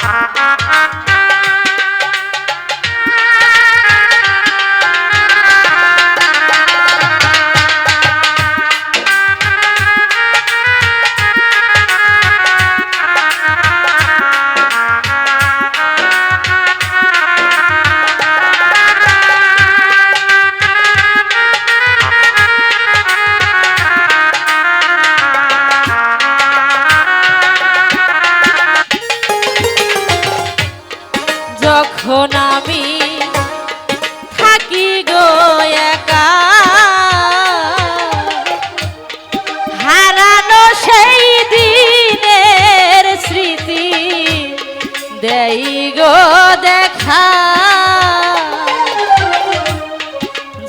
Ha ha ha ha!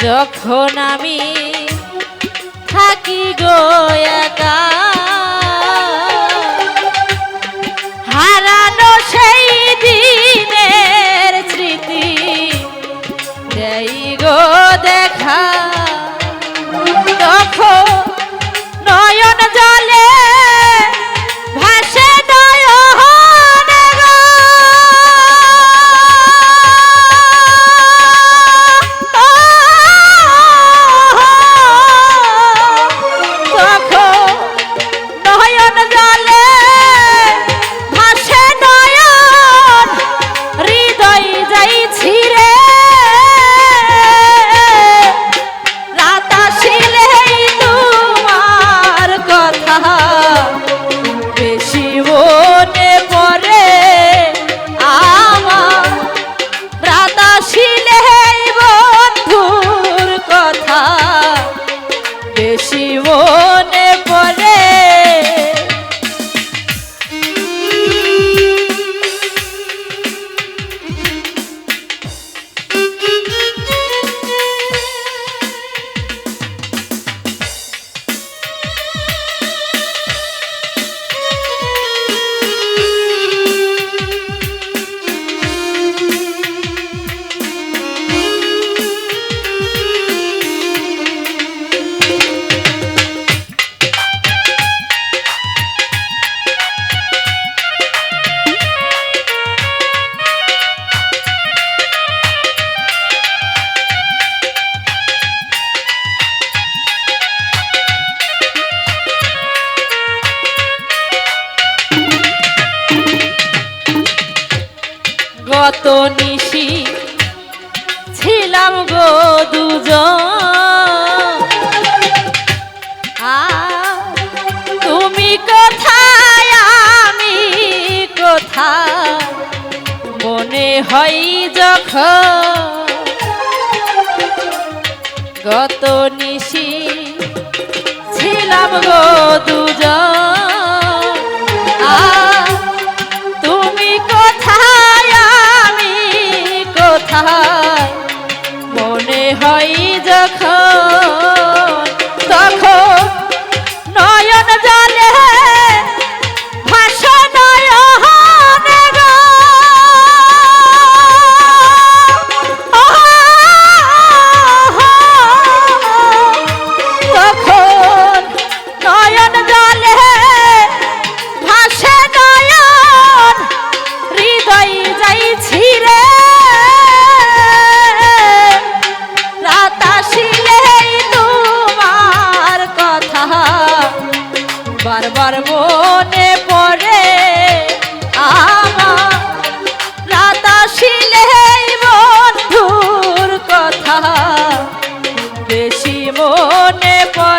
যখন আমি থাকি গো একা কত নিশি ছিলাম গো দুজ তুমি কোথায়, আমি কোথা মনে হয় যখ কত নিশি ছিলাম গো দুজন। poi বারবার মনে পড়ে আমার রাতা শিলে বন্ধুর কথা। বেশি মনে পড়ে